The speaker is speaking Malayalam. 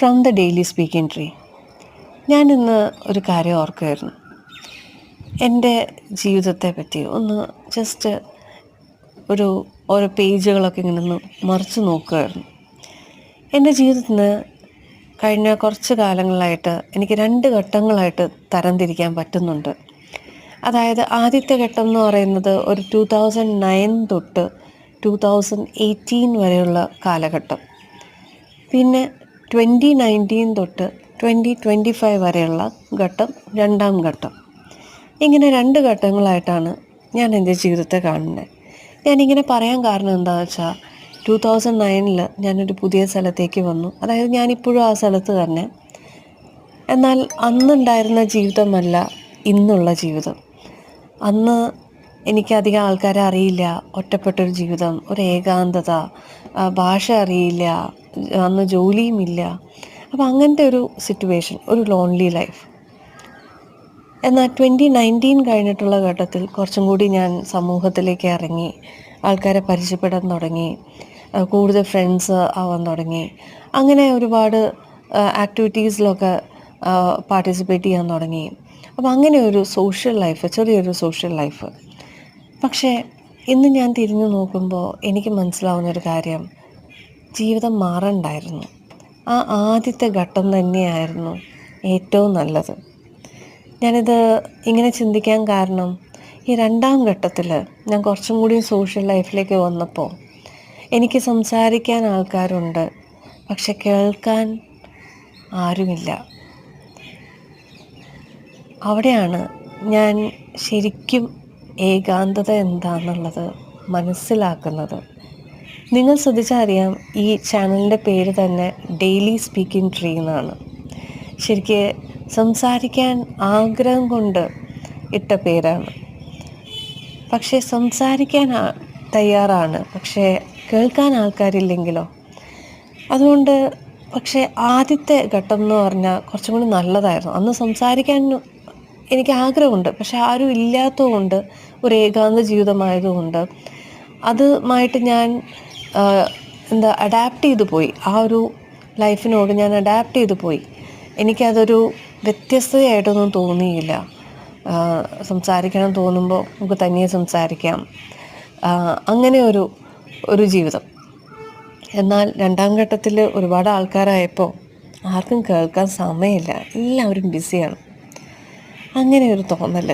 From the daily speaking tree ഞാനിന്ന് ഒരു കാര്യം ഓർക്കുമായിരുന്നു എന്റെ ജീവിതത്തെ പറ്റി ഒന്ന് ജസ്റ്റ് ഒരു ഓരോ പേജുകളൊക്കെ ഇങ്ങനെ ഒന്ന് മറിച്ച് നോക്കുമായിരുന്നു എന്റെ ജീവിതത്തിന് കഴിഞ്ഞ കുറച്ച് കാലങ്ങളായിട്ട് എനിക്ക് രണ്ട് ഘട്ടങ്ങളായിട്ട് തരംതിരിക്കാൻ പറ്റുന്നുണ്ട്. അതായത് ആദ്യത്തെ ഘട്ടം എന്ന് പറയുന്നത് ഒരു ടു തൗസൻഡ് നയൻ തൊട്ട് ടു തൗസൻഡ് എയ്റ്റീൻ വരെയുള്ള കാലഘട്ടം. പിന്നെ ട്വന്റി നയന്റീൻ തൊട്ട് ട്വന്റി ട്വന്റി ഫൈവ് വരെയുള്ള ഘട്ടം രണ്ടാം ഘട്ടം. ഇങ്ങനെ രണ്ട് ഘട്ടങ്ങളായിട്ടാണ് ഞാൻ എന്റെ ജീവിതത്തെ കാണുന്നത് ഞാനിങ്ങനെ പറയാൻ കാരണം എന്താണെന്ന് വെച്ചാൽ ടു തൗസൻഡ് നയനിൽ ഞാനൊരു പുതിയ സ്ഥലത്തേക്ക് വന്നു. അതായത് ഞാനിപ്പോഴും ആ സ്ഥലത്ത് തന്നെ. എന്നാൽ അന്നുണ്ടായിരുന്ന ജീവിതമല്ല ഇന്നുള്ള ജീവിതം. അന്ന് എനിക്കധികം ആൾക്കാരെ അറിയില്ല. ഒറ്റപ്പെട്ടൊരു ജീവിതം ഒരു ഏകാന്തത ഭാഷ അറിയില്ല അന്ന് ജോലിയുമില്ല അപ്പോൾ അങ്ങനത്തെ ഒരു സിറ്റുവേഷൻ ഒരു ലോൺലി ലൈഫ് എന്നാൽ ട്വന്റി നയന്റീൻ കഴിഞ്ഞിട്ടുള്ള ഘട്ടത്തിൽ കുറച്ചും കൂടി ഞാൻ സമൂഹത്തിലേക്ക് ഇറങ്ങി ആൾക്കാരെ പരിചയപ്പെടാൻ തുടങ്ങി കൂടുതൽ ഫ്രണ്ട്സ് ആവാൻ തുടങ്ങി. അങ്ങനെ ഒരുപാട് ആക്ടിവിറ്റീസിലൊക്കെ പാർട്ടിസിപ്പേറ്റ് ചെയ്യാൻ തുടങ്ങി. അപ്പോൾ അങ്ങനെ ഒരു സോഷ്യൽ ലൈഫ് ചെറിയൊരു സോഷ്യൽ ലൈഫ് പക്ഷേ ഇന്ന് ഞാൻ തിരിഞ്ഞു നോക്കുമ്പോൾ എനിക്ക് മനസ്സിലാവുന്നൊരു കാര്യം. ജീവിതം മാറണ്ടായിരുന്നു. ആ ആദ്യത്തെ ഘട്ടം തന്നെയായിരുന്നു ഏറ്റവും നല്ലത്. ഞാനിത് ഇങ്ങനെ ചിന്തിക്കാൻ കാരണം ഈ രണ്ടാം ഘട്ടത്തിൽ ഞാൻ കുറച്ചും കൂടി സോഷ്യൽ ലൈഫിലേക്ക് വന്നപ്പോൾ എനിക്ക് സംസാരിക്കാൻ ആൾക്കാരുണ്ട് പക്ഷെ കേൾക്കാൻ ആരുമില്ല. അവിടെയാണ് ഞാൻ ശരിക്കും ഏകാന്തത എന്താണെന്നുള്ളത് മനസ്സിലാക്കുന്നത്. നിങ്ങൾ ശ്രദ്ധിച്ചറിയാം ഈ ചാനലിന്റെ പേര് തന്നെ ഡെയിലി സ്പീക്കിംഗ് ട്രീ എന്നാണ്. ശരിക്ക് സംസാരിക്കാൻ ആഗ്രഹം കൊണ്ട് ഇട്ട പേരാണ്. പക്ഷേ സംസാരിക്കാൻ തയ്യാറാണ്. പക്ഷേ കേൾക്കാൻ ആൾക്കാരില്ലെങ്കിലോ? അതുകൊണ്ട് പക്ഷേ ആദ്യത്തെ ഘട്ടം എന്ന് പറഞ്ഞാൽ കുറച്ചും കൂടി നല്ലതായിരുന്നു. അന്ന് സംസാരിക്കാൻ എനിക്ക് ആഗ്രഹമുണ്ട്. പക്ഷെ ആരും ഇല്ലാത്തതുകൊണ്ട് ഒരു ഏകാന്ത ജീവിതമായതുകൊണ്ട് അതുമായിട്ട് ഞാൻ എന്താ അഡാപ്റ്റ് ചെയ്തു പോയി. ആ ഒരു ലൈഫിനോട് ഞാൻ അഡാപ്റ്റ് ചെയ്തു പോയി. എനിക്കതൊരു വ്യത്യസ്തതയായിട്ടൊന്നും തോന്നിയില്ല. സംസാരിക്കണം തോന്നുമ്പോൾ നമുക്ക് തനിയെ സംസാരിക്കാം. അങ്ങനെ ഒരു ഒരു ജീവിതം. എന്നാൽ രണ്ടാം ഘട്ടത്തിൽ ഒരുപാട് ആൾക്കാരായപ്പോൾ ആർക്കും കേൾക്കാൻ സമയമില്ല. എല്ലാവരും ബിസിയാണ് അങ്ങനെ ഒരു തോന്നൽ